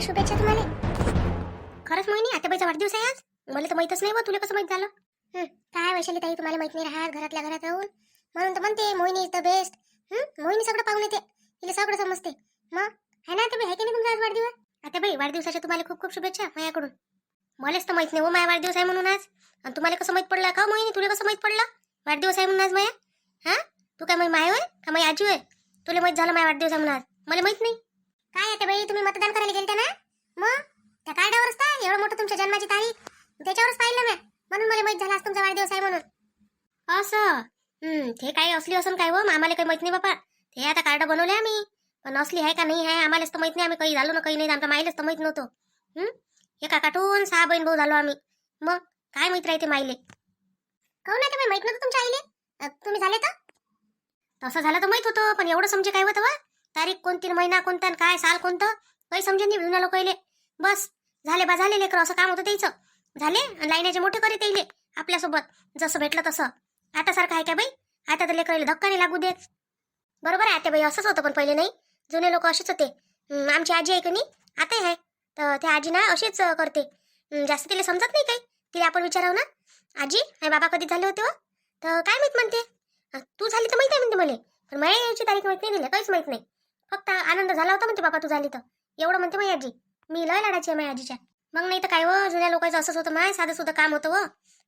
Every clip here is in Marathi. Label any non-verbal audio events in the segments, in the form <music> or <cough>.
वाढदिवसाच्या शुभेच्छा तुम्हाला. खरंच मोहिनी आत्याबाईचा वाढदिवस आहे आज. मला तर माहीतच नाही बा तुला कसं माहीत झालं? काय वैशाली ताई तुम्हाला माहीत नाही राहत घरातल्या घरात राहून. म्हणून तर म्हणते Mohini is the best Mohini सगळं पाहून येते. तिला सगळं समजते. मग आहे ना आता आहे की नाही तुमचा आज वाढदिवस? बाई वाढदिवसाच्या तुम्हाला खूप खूप शुभेच्छा माझ्याकडून मलाच तर माहीत नाही हो माझा वाढदिवस आहे म्हणून आज. आणि तुम्हाला कसं माहीत पडलं? का हो, मोहिनी तुला कसं माहीत पडलं? वाढदिवस आहे म्हणून आज माया? हा? तू काय मग माय होय? का माझी आजी होय? तुला माहीत झालं माझ्या वाढदिवस आहे म्हणून आज? मला माहीत नाही. काय आहे बाई? तुम्ही मतदान करायला गेलते ना? मग? त्या कार्डावरच काय? एवढं मोठं तुमच्या जन्माची तारीख? त्याच्यावरच पाहिलं ना म्हणून मला माहीत झालं तुमचा वाढदिवस आहे म्हणून. असं? हम्म ते काही असली असं काय हो? आम्हाला काही माहीत नाही बापा. ते आता कार्ड बनवले आम्ही. पण असली आहे का नाही आहे आम्हालाच तर माहीत नाही. आम्ही काही झालो ना काही नाही. आमच्या माईलाच तर माहीत नव्हतं. हम्म? एका काटून सहा बहीण भाऊ झालो आम्ही. मग? काय माहीत राहते माईले? काहून नाही माहीत नव्हतं तुमच्या आईले? तुम्ही झाले तर? तसं झालं तर माहीत होतं पण एवढं समजे काय होतं वा तारीख कोणती महिना कोणता आणि काय साल कोणतं? काही समजे नाही जुन्या लोकाईले बस झाले बा झाले लेकर असं काम होतं त्याचं. झाले आणि लाईनाचे मोठे करीत येईल आपल्यासोबत जसं भेटलं तसं. आता सारखं आहे का बाई? आता तर लेकराला धक्का नाही लागू देत. बरोबर आहे आता बाई असंच होतं पण पहिले नाही. जुने लोक असेच होते. आमची आजी आहे का नाही? आता आहे. तर त्या आजी ना अशीच करते. जास्त तिला समजत नाही काही. तिला आपण विचारावं ना? आजी हे बाबा कधी झाले होते व? तर काय माहीत म्हणते? तू झाली तर माहिती आहे म्हणते मला. पण मला यायची तारीख माहीत नाही दिली काहीच माहीत नाही. फक्त आनंद झाला होता म्हणते बाबा तू झाली तर. एवढं म्हणते माझी आजी. मी लय लाडाची आहे माझ्या आजीच्या. मग नाही तर काय व जुन्या लोकांचं असंच होतं माय साधं सुद्धा काम होतं व.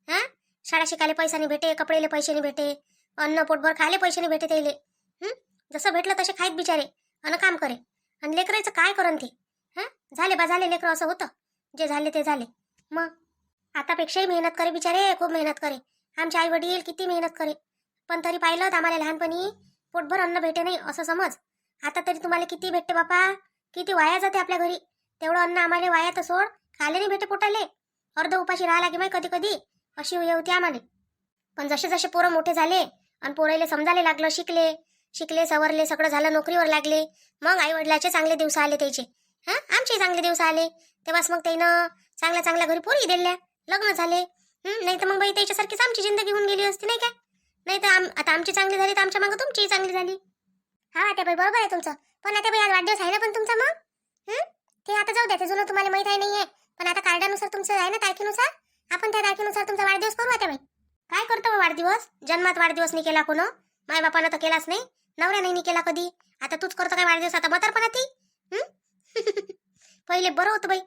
हा? शाळा शिकायला पैसा नाही भेटे कपडेले पैसे नाही भेटे अन्न पोटभर खायला पैसे नाही भेटे त्याले. जसं भेटलं तसे खायत बिचारे अन काम करे. आणि लेकराचं काय करन ते? हा? झाले बा झाले लेकरं असं होतं. जे झाले ते झाले. मग? आतापेक्षाही मेहनत करे बिचारे खूप मेहनत करे. आमचे आई वडील किती मेहनत करे. पण तरी पाहिलं तर आम्हाला लहानपणी पोटभर अन्न भेटे नाही असं समज. आता तरी तुम्हाला किती भेटते बापा? किती वाया जाते आपल्या घरी? तेवढं अन्न आम्हाला वाया तर सोड. खाले नाही भेटे पोटाले. अर्ध उपाशी राहा लागे माही कधी कधी. अशी हे होती आम्हाला. पण जसे जसे पोरं मोठे झाले आणि पोरायले समजायला लागलं शिकले शिकले सवरले सगळं झालं नोकरीवर लागले मग आई वडिलाचे चांगले दिवस आले त्याचे. हा? आमचे चांगले दिवस आले. तेव्हाच मग त्यानं चांगल्या चांगल्या घरी पोरी दिल्या. लग्न झाले. नाही तर मग बाई त्याच्यासारखीच आमची जिंदगी होऊन गेली असती नाही काय नाही तर आम आता आमची चांगली झाली तर आमच्या मागं तुमचीही चांगली झाली. हा आता बाई बरोबर आहे तुमचं. पण आता बाई आज वाढदिवस आहे ना पण तुमचा मग? ते आता जाऊ द्या ते जुनं तुम्हाला माहीत आहे नाहीये. पण आता कार्डानुसार तुमचं आहे ना तारखेनुसार? आपण त्या तारखेनुसार तुमचा वाढदिवस करू आता बाई. काय करतो वाढदिवस? जन्मात वाढदिवस नाही केला कोण? माय बापानं तर केलाच नाही. नवऱ्या नाही केला कधी? आता तूच करतो काय वाढदिवस? आता म्हातारपणात ती <laughs> पहिले बरं होतं बाई.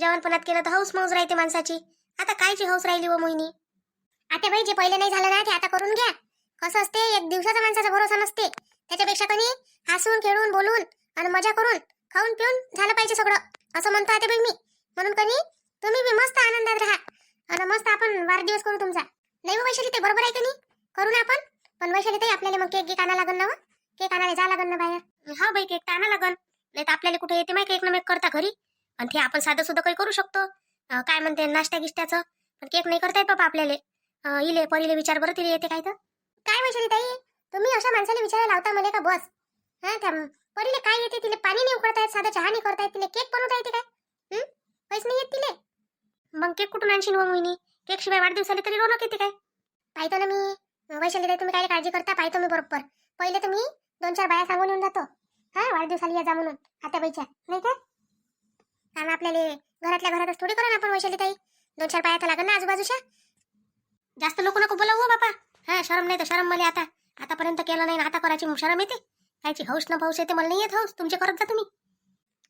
जवानपणात केलं तर हौस मौज राहते माणसाची. आता कायची हौस राहिली व मोहिनी? आता बाई जे पहिले नाही झालं ना ते आता करून घ्या. कसं असते? एक दिवसाचा माणसाचा भरोसा नसते. त्याच्यापेक्षा कनी हसून खेळून बोलून आणि मजा करून खाऊन पिऊन झालं पाहिजे सगळं. असं म्हणतो आता बाई मी. म्हणून कनी तुम्ही बी मस्त आनंदात राहा. आणि मस्त आपण वाढदिवस करू तुमचा. नाही हो वैशाली ते बरोबर आहे का करू ना आपण. पण वैशाली ताई आपल्याला मग केक गिक आणा लागन ना हो? केक आणायला जा लागन ना बाहेर. हा बाई केक तर आणा लागन. नाही तर आपल्याला कुठे येते माहिती केक न मेक करता घरी. आणि ते आपण साधं सुद्धा काही करू शकतो. काय म्हणते नाश्ता गिष्ट्याचं पण केक नाही करतायत बाबा आपल्याला. इले परीले विचार बरं तिला येते काय तर. काय वैशाली ताई? तुम्ही अशा माणसाला विचारायला लावता मला का बस हा त्या परीले काय येते तिला? पाणी नाही उकळतायत साधं चहा नाही करतायत तिला. केक बनवता येते काय? पैसे नाही येत तिले? मग केक कुठून आणशील व हो मोहिनी? केक शिवाय वाढदिवसाला तरी रोनक येते काय? पाहतो ना मी. वैशाली तुम्ही काय काळजी करता? पाहतो मी बरोबर. पहिले तुम्ही दोन चार बाया सांगून येऊन जातो. हा वाढदिवसाला या जा म्हणून. आता बाईच्या नाही का? कारण आपल्याला घरातल्या घरातच थोडी करा ना आपण वैशाली ताई दोन चार बाया तर लागेल ना आजूबाजूच्या? जास्त लोक नको बोलावू हो बापा. हा शरम नाही तर शरम मला आता. आतापर्यंत केलं नाही ना आता करायची शरम येते कायची हौस न पाऊस येते मला नाही येत हौस. तुमचे करत जा तुम्ही.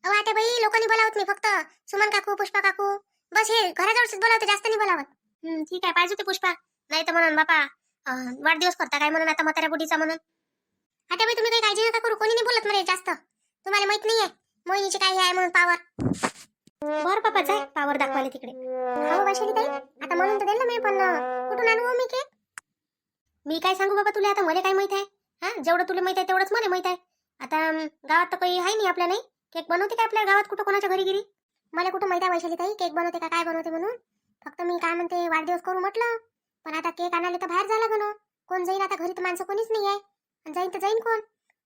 अहो आता बाई लोकांनी बोलावत मी फक्त. सुमन काकू पुष्पा काकू. बस हे घराजवळच बोलावते जास्त नाही बोलावत. ठीक आहे पाहिजे ते पुष्पा. नाही तर म्हणून बापा वाढदिवस करता काय म्हणून आता म्हाताऱ्या बुटीचा म्हणून? आता बाई तुम्ही काही काळजी नका करू. कोणी नाही बोलत मला जास्त. तुम्हाला माहीत नाहीये. मोहिनीची काय आहे म्हणून पावर बर पापा जाय. पावर दाखवायला तिकडे. हो वैशाली ताई आता म्हणून तर दिलं मी पण कुठून आणू हो मी केक मी काय सांगू बाबा तुला आता? मला काय माहीत आहे? हा? जेवढं तुला माहीत आहे तेवढंच मला माहीत आहे. आता गावात तर काही आहे नाही आपल्या नाही. केक बनवते का आपल्या गावात कुठं कोणाच्या घरी गिरी? मला कुठं माहिती आहे वैशाली ताई? केक बनवते का काय बनवते म्हणून? फक्त मी काय म्हणते वाढदिवस करू म्हटलं. पण आता केक आणायला तर बाहेर झाला गण कोण जाईन आता? घरी तर माणसं कोणीच नाही आहे. आणि जाईन तर जाईन कोण?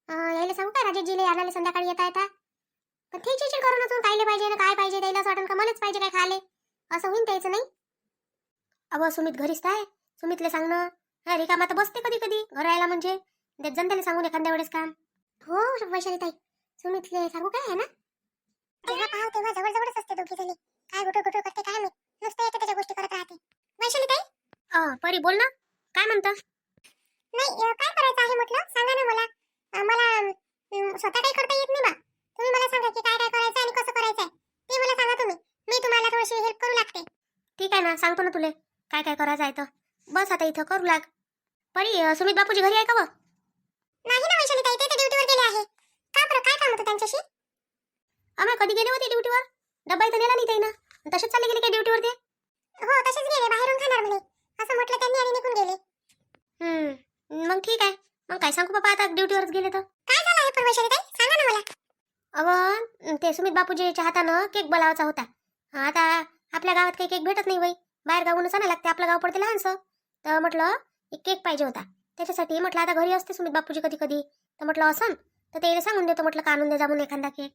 यायला सांगू काय राजेशजीला? आणायला संध्याकाळी येता येता? पण ते चिडचिड करू नसून कायले पाहिजे ना काय पाहिजे? द्यायला वाटून का मलाच पाहिजे काय खाले असं होईन त्याचं नाही? अव सुमित घरीच काय सुमितले सांगणं घरी कामात बसते कधी कधी. घर यायला म्हणजे. देत जनतेला सांगून एखाद्या वेळेस काम. हो वैशाली ताई सुमितले सांगू काय आहे ना? तेव्हा पाहू तेव्हा जवळ जवळच असते दोघी जणी. काय गुटू गुटू करते काय मी नुसते येते त्याच्या गोष्टी करत राहते. वैशाली ताई अ परी बोल ना. काय म्हणता? नाही काय करायचं आहे म्हटलं? सांगा ना मला. मला स्वतः काही करता येत नाही बा. तुम्ही मला सांगा की काय काय करायचं आणि कसं करायचं ते मला सांगा तुम्ही. मी तुम्हाला थोडीशी हेल्प करू लागते. ठीक आहे ना सांगतो ना तुले. काय काय करायचं आहे तर. बस आता इथं करू लाग. परी सुमित बापूजी घरी आहे का व? नाही ना वैशाली ताई ते ड्युटीवर गेले आहे. का बरं काय काम होतं त्यांच्याशी? आम्ही कधी गेले होते ड्युटीवर डब्बा इथं नेला नाही त्यानं तसेच चालले गेले काय ड्युटीवर ते हो तसेच गेले बाहेरून खाणार म्हणे. असं म्हटलं त्यांनी आणि निघून गेले. हम्म मग ठीक आहे. मग काय सांगू बाबा आता ड्युटीवरच गेले तर? काय झालं आहे पण वैशाली ताई? सांगा ना मला. अव ते सुमित बापूजीच्या हातानं केक बोलावायचा होता. आता आपल्या गावात काही केक भेटत नाही बाई. बाहेर गावूनच आणायला लागते आपलं गाव पडते लहानसं. तर म्हटलं एक केक पाहिजे होता. त्याच्यासाठी म्हटलं आता घरी असते सुमित बापूजी कधी कधी. तर म्हटलं असं तर ते सांगून देतो म्हटलं का आणून दे जाऊन एखादा केक.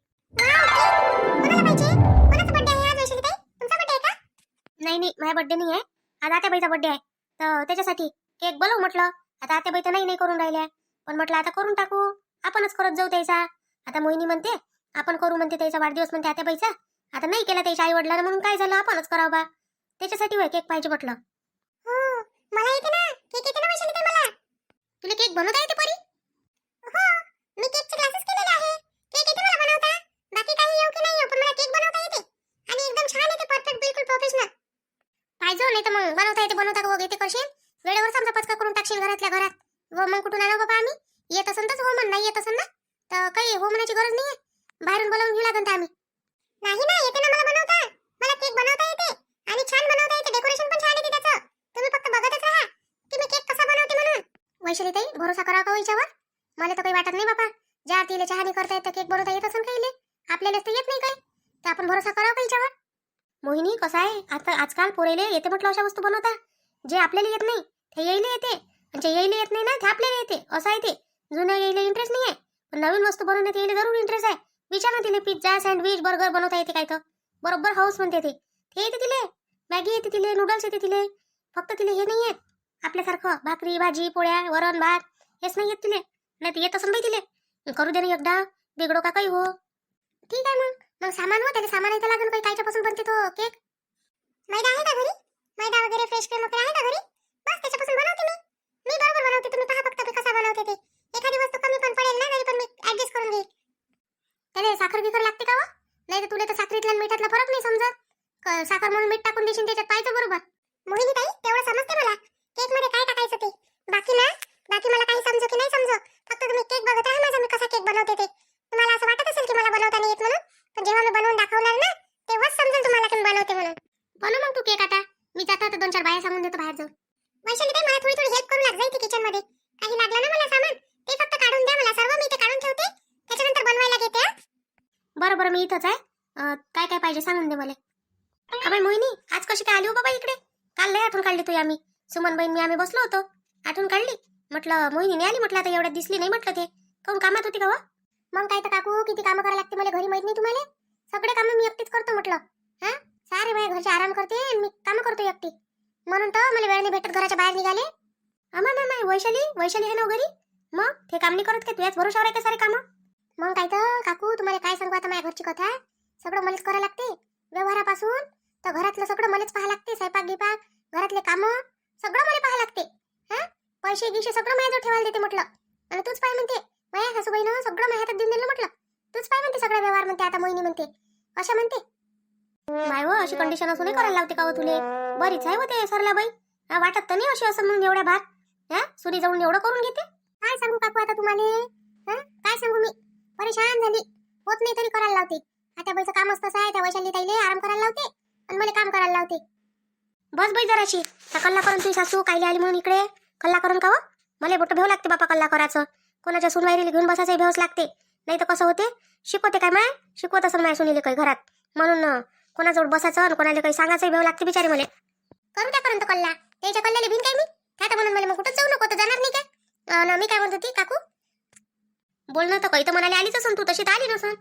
नाही नाही माझा बर्थडे नाही आहे. आज आत्याबाईचा बर्थडे आहे. तर त्याच्यासाठी केक बोलव म्हटलं. आता आत्याबाई तर नाही नाही करून राहिल्या. पण म्हटलं आता करून टाकू. आपणच करत जाऊ त्याचा. आता मोहिनी म्हणते आपण करू म्हणते त्याचा वाढदिवस म्हणते आत्याबाईचा आता नाही केला त्याच्या आई वडिलांना म्हणून काय झालं? आपणच करावं बा. त्याच्यासाठी होय केक पाहिजे म्हटलं. हो मला येते ना केक येते ना वैशाली ताई मला. तुला केक बनवता येते परी? हो मी केकचे क्लासेस केलेले आहे. केक येते मला बनवता. बाकी काही येऊ की नाही येऊ पण मला केक बनवता येते. आणि एकदम छान येते परफेक्ट बिलकुल प्रोफेशनल पाहिजे नाही तर मग बनवता येते बनवता का वगैरे करशील? वेळेवर समजा पचका करून टाकशील घरातल्या घरात. व मग कुठून आणू बाबा आम्ही? येत असेल तर हो म्हण नाही येत असेल ना? तर काही हो म्हणायची गरज नाही बाहेरून बोलावून घेऊ लागेल आम्ही. नाही ना येते ना मला बनवता. मला केक बनवता येते. आणि छान बनवता येते. डेकोरेशन पण छान येते त्याचं. तुम्ही फक्त बघतच राहा. की म्हणून. वैशाली ताई भरोसा करा का हो हिच्यावर? मला तर काही वाटत नाही बाबा ज्या तिला चहानी करता येतं केक बनवता येत असेल काही आपल्याला तर येत नाही काही. तर आपण भरोसा करावा का हिच्यावर? मोहिनी कसं आहे? आता आजकाल पोरेले येते म्हटलं अशा वस्तू बनवता. जे आपल्याला येत नाही ते येईले येते. आणि जे येईले येत नाही ना ते आपल्याला येते. असं आहे ते. जुन्या येईले इंटरेस्ट नाही आहे पण नवीन वस्तू बनवण्यात येईल जरूर इंटरेस्ट आहे. विचार ना तिले पिझ्झा सँडविच बर्गर बनवता येते काय तर. बरोबर हाऊस म्हणते ते. येते तिले. मॅगी येते तिले नूडल्स येते तिले. फक्त तिले हे नाही आहेत आपल्यासारखं भाकरी भाजी पोळ्या वरण भात हेच नाही येत तिले. नाही तर येत असं बाई तिले. करू दे ना एकदा. बिघडो का काही हो. ठीक आहे मग. मग सामान हो त्याला सामान येतं लागेल. काही कायच्यापासून बनते तो केक मैदा आहे का घरी? मैदा वगैरे फ्रेश क्रीम वगैरे आहे का घरी? बस त्याच्यापासून बनवते मी. मी बरोबर बनवते. तुम्ही पहा फक्त मी कसा बनवते ते. एखादी वस्तू कमी पण पडेल ना तरी पण मी ऍडजस्ट करून घेईल. त्याला साखर बिखर लागते का हो? नाही तर तुला तर साखरीतल्या मिठातला फरक नाही समजत. साखर म्हणून मीठ टाकून देशील त्याच्यात पाहिजे बरोबर. मोहिनी ताई तेवढं समजते मला. केकमध्ये काय टाकायचं ते? बाकी ना? बाकी मला काही समजो की नाही समजो? फक्त तुम्ही केक बघत राहा माझा मी कसा केक बनवते ते. तुम्हाला असं वाटत असेल की मला बनवता नाही येत म्हणून पण जेव्हा मी बनवून दाखवणार ना तेव्हाच समजेल तुम्हाला की मी बनवते म्हणून बनव मग तू केक आता मी जाता तर दोन चार बाया सांगून देतो बाहेर जाऊन वैशाली ताई मला थोडी थोडी हेल्प करू लाग जाईल किचनमध्ये काही लागलं ना मला सामान ते फक्त काढून द्या मला सर्व मी ते काढून ठेवते त्याच्यानंतर बनवायला घेते हं? बरं बरं मी इथंच आहे अं, काय काय पाहिजे सांगून दे मला अबे मोहिनी आज कशी काय आली हो बाबा इकडे काल लय आठवण काढली तू आम्ही सुमन बहीण मी आम्ही बसलो होतो. आठवण काढली. म्हटलं मोहिनी आली म्हटलं आता एवढ्यात दिसली नाही म्हटलं ते. काऊन कामात होती का व? मग काय तर काकू किती कामं करायला लागते मला घरी माहीत नाही तुम्हाला? सगळे कामं मी एकटीच करतो म्हटलं. हा? सारे बाय घरचे आराम करते आणि मी कामं करतो एकटी. म्हणून तर मला वेळ नाही भेटत घराच्या बाहेर निघाले. अमा नाही वैशाली वैशाली आहे ना हो घरी? मग ते काम नाही करत का तुझ्याच भरोशावर आहे का सारे कामं? मग काय तर काकू तुम्हाला काय सांगू आता माझ्या घरची कथा? सगळं मलाच करायला लागते. व्यवहारापासून तर घरातलं सगळं मलाच पाहायला लागते स्वयंपाक गिपाक घरातले कामं. सगळं मला पाहा लागते. हा? पैसे गिशे सगळं माझ्याजवळ ठेवायला देते म्हटलं. आणि तूच पाय म्हणते माझ्या सासूबाईनं सगळं माझ्या हातात देऊन दिलं म्हटलं. तूच पाय म्हणते सगळं व्यवहार म्हणते आता मोहिनी म्हणते. अशा म्हणते. माय व हो, अशी कंडिशन असूनही करायला लावते का हो तुले? बरीच आहे होते सरला बाई हा, वाटत तर नाही अशी असं म्हणून एवढ्या भात हा? सुरी जाऊन एवढं करून घेते? काय सांगू काकू आता तुम्हाला? हा? काय सांगू मी? परेशान झाली. होत नाही तरी करायला लावते. आता बाईचं काम असतं आहे त्या वैशाली ताईले आराम करायला लावते आणि मला काम करायला लावते. बस बाई जराशी. त्या कल्ला करून तुझी सासू कायले आली म्हणून इकडे? कल्ला करून का व? मला बोट भेव लागते बापा कल्ला करायचं कोणाच्या सुनवाईरीला घेऊन बसायचं भेवच लागते. नाही तर कसं होते? शिकवते काय माय? शिकवत असं माय सुनीले काही घरात. म्हणून कोणाजवळ बसायचं आणि कोणाला काही सांगायचं भेव लागते बिचारी मला. करू त्या करून कल्ला. त्याच्या कल्ल्याला भिन काय मी? काय तर म्हणून मला मग कुठं जाऊ नको तर जाणार नाही काय? ना मी काय म्हणत होती काकू? बोलणं तर काही तर म्हणाले आलीच असून तू तशी तर आली नसून.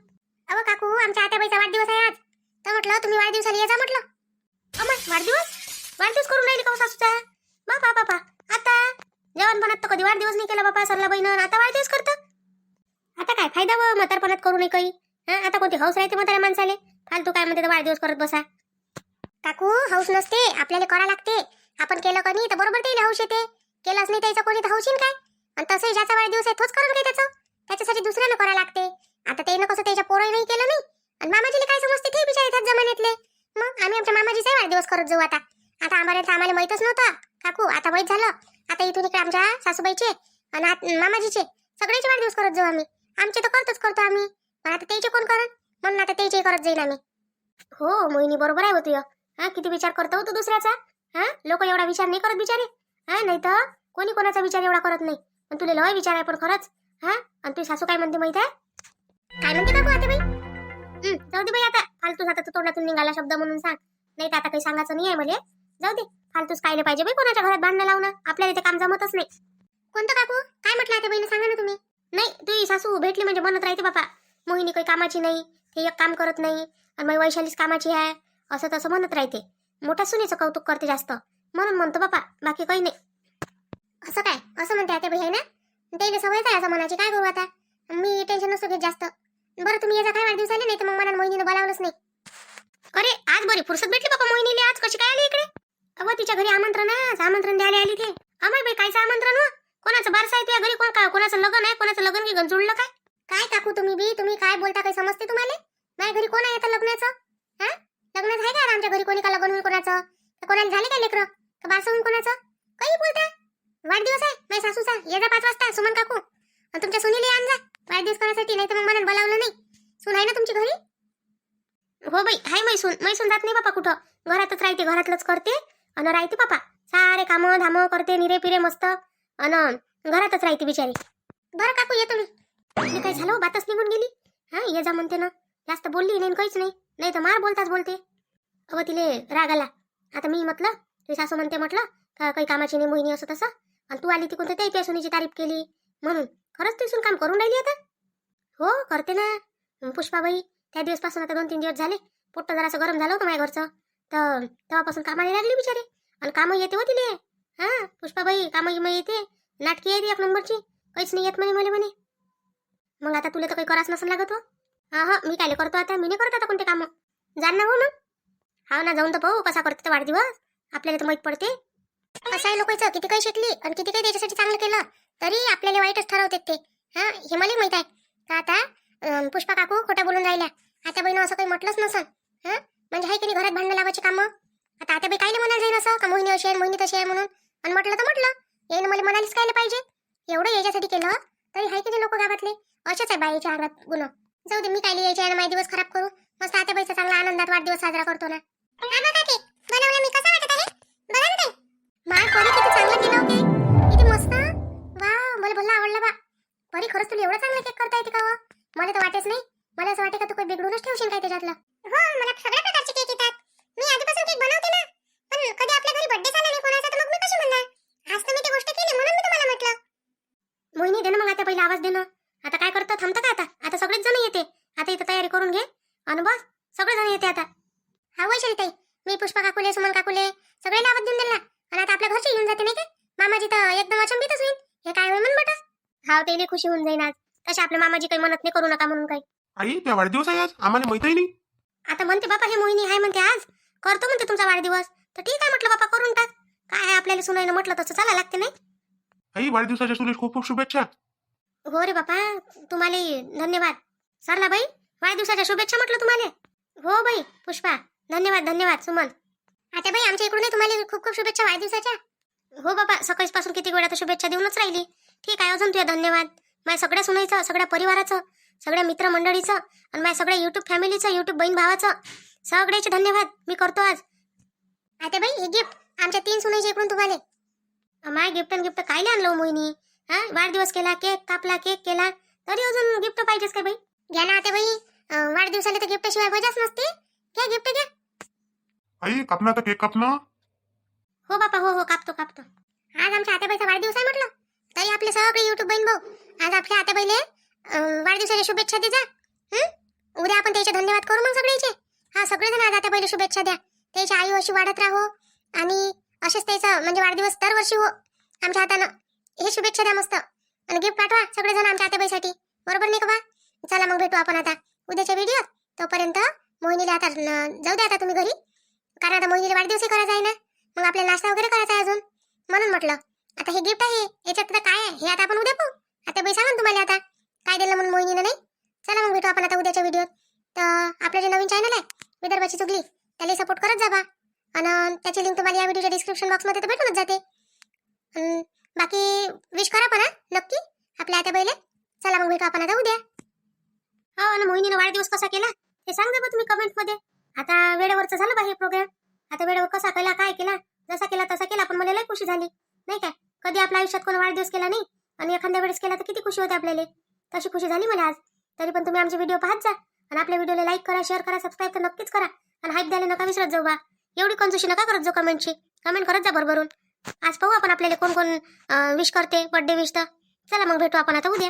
अहो काकू आमच्या आत्याबाईचा वाढदिवस आहे आज. तर म्हटलं तुम्ही वाढदिवसाला ये जा म्हटलं. अमर वाढदिवस? वाढदिवस करून राहिली का हो सासूचा? बापा बापा. आता? जेवण बनत तर कधी वाढदिवस नाही केला बापा सरला बहिणं. आता वाढदिवस करतं? आता काय फायदा व म्हातारपणात करू नये काही? हा? आता कोणती हौस राहते म्हाताऱ्या माणसाले? फालतू काय म्हणते तर वाढदिवस करत बसा. काकू हौस नसते. आपल्याला करा लागते. आपण केलं का नाही तर बरोबर ते हौस येते. केलंच नाही त्याचं कोणी तर हौशीन काय? आणि तसंही ज्याचा वाढदिवस आहे तोच करून काय त्याचं. त्याच्यासाठी दुसऱ्यानं करा लागते. आता त्यानं कसं त्याच्या पोरं नाही केलं नाही. आणि मामाजीला काय समजते ते बिचारे त्याच जमान्यातले. मग आम्ही आमच्या मामाजीचाही वाढदिवस करत जाऊ आता. आता आम्हाला आम्हाला माहीतच नव्हतं. काकू आता माहीत झालं. आता इथून इकडे आमच्या सासूबाईचे आणि मामाजीचे सगळ्याचे वाढदिवस करत जाऊ आम्ही. आमचे तर करतोच करतो आम्ही. पण आता त्याचे कोण करत म्हणून आता त्याचे करत जाईल आम्ही. हो मोहिनी बरोबर आहे होती हा किती विचार करतो हो तू दुसऱ्याचा? हा लोक एवढा विचार नाही करत बिचारे. हा नाही तर कोणी कोणाचा विचार एवढा करत नाही. पण तुला लय विचार आहे पण खरंच. हा आणि तुझी सासू काय म्हणते माहीत आहे? काय म्हणते काकू आता बाई? जाऊ दे बाई आता. फालतू आता तू तोंडातून निघाला शब्द म्हणून सांग. नाही तर आता काही सांगायचं नाही आहे मला. जाऊ दे फालतूच कायले पाहिजे बाई कोणाच्या घरात भांडणं लावणं. आपल्याला ते काम जमतच नाही. कोणतं काकू? काय म्हटलं आता बहिणी सांगा ना तुम्ही. नाही तुझी सासू भेटली म्हणजे म्हणत राहते बापा. मोहिनी काही कामाची नाही ते एक काम करत नाही. आणि मग वैशालीच कामाची आहे असं तसं म्हणत राहते. मोठ्या सुनेचं कौतुक करते जास्त. म्हणून म्हणतो बापा बाकी काही नाही. असं काय? असं म्हणते आता भाई ना? त्याला सवयच आहे असं म्हणायची. काय करू आता? मी टेन्शन नसतो घेत जास्त. बरं तुम्ही याचा काय वाढदिवस आले? नाही तर मग मला मोहिनीनं बोलावलंच नाही. अरे आज बरी फुरसत भेटली बाबा मोहिनीला. आज कशी काय आली इकडे? अगं तिच्या घरी आमंत्रण आहे. आमंत्रण द्यायला आली ते. अमर बाई कायचं आमंत्रण हो. कोणाचं बारसा आहे तुझ्या घरी? कोण काय कोणाचं लग्न आहे? कोणाचं लग्न की गण जुळलं काय? काय काकू तुम्ही बी? तुम्ही काय बोलता काय समजते तुम्हाला? माझ्या घरी कोण आहे लग्नाचं? हा? लग्न आहे का? आमच्या घरी कोणी का लग्न होईल कोणाचं? कोणाला झाले काय लेकरं? का बारसं होईल कोणाचं? काही बोलता. वाढदिवस आहे माझ्या सासूचा. ये जा पाच वाजता सुमन काकू. आणि तुमच्या सुनीली आण जा. वाढदिवस करायसाठी नाही तर मग मला बोलावलं नाही. सून आहे ना तुमची घरी? हो बाई हाय मैसून. मैसून जात नाही बापा कुठं. घरातच राहते घरातलंच करते. अन राहते पापा सारे कामं धामं करते निरे पिरे मस्त. अन घरातच राहते बिचारी. बरं काकू येतो मी हे काय झालं? बातच निघून गेली. हा ये जा म्हणते ना. जास्त बोलली नाही काहीच नाही. नाही तर मार बोलताच बोलते. अगं तिले राग आला. आता मी म्हटलं तुझी सासू म्हणते म्हटलं का काही कामाची नाही मोहिनी असं तसं. आणि तू आली तिकडून तर त्या सुनीची तारीफ केली. म्हणून खरंच तुझून काम करून राहिली आता? हो करते ना. पुष्पाबाई त्या दिवसपासून आता दोन तीन दिवस झाले. पोट्ट जरासं गरम झालं होतं माझ्या घरचं. तर तेव्हापासून कामाला लागली बिचारे. आणि कामं येते हो तिले. हा पुष्पाबाई कामं गिमं येते. नाटकी आहे ती एक नंबरची. काहीच नाही येत म्हणे मला म्हणे. मग आता तुला तर काही करायच नसेल लागत हो. हा मी काय करतो आता? मी नाही करत आता कोणते कामं. जाण ना हो मग. हा ना जाऊन तर पाहू कसा करते तर वाढदिवस. आपल्याला तर माहीत पडते. कसं आहे लोकांचं? किती काही शिकली आणि किती काही त्याच्यासाठी चांगलं केलं तरी आपल्याला वाईटच ठरवतात ते. हा हे मला माहीत आहे. का आता पुष्पा काकू खोट्या बोलून राहिल्या. आता बहिणं असं काही म्हटलंच नसेल. हा? म्हणजे आहे की नाही घरात भांडणं लावायची कामं? आता आता बाई कायले म्हणायला जाईल असं? का मोहिनी अशी आहे मोहिनी तशी आहे म्हणून? आणि म्हटलं तर म्हटलं. येईन मला म्हणालीच कायला पाहिजे. एवढं याच्यासाठी केलं तरी आहे की नाही लोक गावातले? अशाच आहे बाईच्या अंगात गुण. जाऊ दे मी कायले यायचे आणि माझे दिवस खराब करू? मस्त आता बाईचा चांगला आनंदात वाढदिवस साजरा करतो ना. बनवलं मी. कसं वाटत आहे? बघा ना माय परी किती चांगलं केलं होते किती मस्त वा मला भल्ला आवडला बा. परी खरंच तुला एवढं चांगलं केक करता येते का मला तर वाटेच नाही. मला असं वाटतं का तू काही बिघडूनच ठेवशील काय त्याच्यातलं हो मला सगळ्या प्रकारचे केक येतात. मी आधीपासून केक बनवते ना. पण कधी आपल्या घरी बर्थडे झाला नाही कोणाचा तर मग मी कशी म्हणणार आज तर मी ती गोष्ट केली म्हणून मी तुम्हाला म्हटलं. मोहिनी दे ना मग आता पहिला आवाज दे ना. आता काय करतो? थांबतं का आता? आता सगळेच जण येते. आता इथं तयारी करून घे. अनुभव सगळे जण येते आता. हा वैशाली ताई. मी पुष्पा काकुले सुमन काकुले सगळे आवाज देऊन दिला आणि आता आपल्या घरची येऊन जाते नाही का? मामाजी तर एकदम अचंबितच होईल. हे काय होईल म्हण बटा? हा ते खुशी होऊन जाईन आज. तसे आपल्या मामाजी काही म्हणत नाही करू नका म्हणून काही. आई त्या वाढदिवस आहे आज? आम्हाला माहितही नाही. आता म्हणते बापा हे मोहिनी आहे म्हणते आज. करतो म्हणते तुमचा वाढदिवस. तर ठीक आहे म्हटलं बापा करून टाक. काय आहे आपल्याला सुनायनं म्हटलं तसं? चाला लागते नाही? आई वाढदिवसाच्या सुरेश खूप खूप शुभेच्छा. हो रे बापा तुम्हाला धन्यवाद. सरला बाई वाढदिवसाच्या शुभेच्छा म्हटलं तुम्हाला? हो बाई पुष्पा धन्यवाद धन्यवाद सुमन. आता बाई आमच्या इकडून तुम्हाला खूप खूप शुभेच्छा वाढदिवसाच्या. हो बाबा सकाळपासून किती वेळा तर शुभेच्छा देऊनच राहिली. ठीक आहे अजून तुझ्या धन्यवाद. माझ्या सगळ्या सुनाईचं सगळ्या परिवाराचं सगळ्या मित्रमंडळीचं आणि माझ्या सगळ्या युट्यूब फॅमिलीचं युट्यूब बहीण भावाचं सगळ्याचे धन्यवाद. मी करतो आज. आता बाई हे गिफ्ट आमच्या तीन सुनाईच्या इकडून तुम्हाला. माय गिफ्ट आणि गिफ्ट कायले आणलं मोहिनी? हा? वाढदिवस केला केक कापला केक केला. तरी अजून गिफ्ट पाहिजेच काय बाई? घ्या ना आता बाई. वाढदिवसाला तर गिफ्ट शिवाय मजाच नसते. घ्या गिफ्ट घ्या. आई कापना तर केक कापणं. हो बापा हो हो कापतो कापतो. आज आमच्या आत्याबाईचा वाढदिवस आहे म्हटलं. तरी आपले सगळे युट्यूब बहीण भाऊ. आज आपल्या आत्याबाईले अं, वाढदिवसाच्या शुभेच्छा दे जा. हं? उद्या आपण त्याचे धन्यवाद करू मग सगळ्याचे. हा सगळेजण आज पहिले शुभेच्छा द्या. त्याची आयु अशी वाढत राहो आणि असेच त्याचा म्हणजे वाढदिवस दरवर्षी हो. आमच्या हातानं हे शुभेच्छा द्या मस्त. आणि गिफ्ट पाठवा सगळेजण आमच्या आत्याबाईसाठी. बरोबर नाही का बा? चला मग भेटू आपण आता उद्याच्या व्हिडिओत तोपर्यंत मोहिनीला आता न- जाऊ द्या आता तुम्ही घरी. कारण आता मोहिनीला वाढदिवसही करायचा आहे ना. मग आपल्याला नाश्ता वगैरे करायचा आहे अजून. म्हणून म्हटलं आता हे गिफ्ट आहे याच्यात तर काय आहे? हे आता आपण उद्या पाहू. आता बाई सांगा ना तुम्हाला आता. काय दिलं म्हणून मोहिनीनं नाही? चला मग भेटू आपण आता उद्याच्या व्हिडिओत तर आपलं जे नवीन चॅनल आहे विदर्भाची चुगली त्याला सपोर्ट करत जा बा. आणि त्याची लिंक तुम्हाला या व्हिडिओच्या डिस्क्रिप्शन बॉक्समध्ये तर भेटूनच जाते. बाकी विश करा पण हा, नक्की आपल्या आता बैले चला मग भेटू आपण आता उद्या. हो आणि मोहिनीनं वाढदिवस कसा केला ते सांग बघ तुम्ही कमेंटमध्ये आता वेळेवरचं झालं बा हे प्रोग्राम आता वेळेवर कसा केला काय केला जसा केला तसा केला पण मला लय खुशी झाली. नाही काय? कधी आपल्या आयुष्यात कोणी वाढदिवस केला नाही आणि एखाद्या वेळेस केला तर किती खुशी होते आपल्याला. तशी खुशी झाली मला आज. तरी पण तुम्ही आमचे व्हिडिओ पाहत जा आणि आपल्या व्हिडिओला लाईक करा शेअर करा सबस्क्राईब तर नक्कीच करा. आणि हाईप द्यायला नका विसरत जाऊ बा. एवढी कंजूशी नका करत जाऊ कमेंटची कमेंट करत जा भरभरून. आज पाहू आपण आपल्याला कोण कोण विश करते बर्थडे विश तर. चला मग भेटू आपण आता उद्या.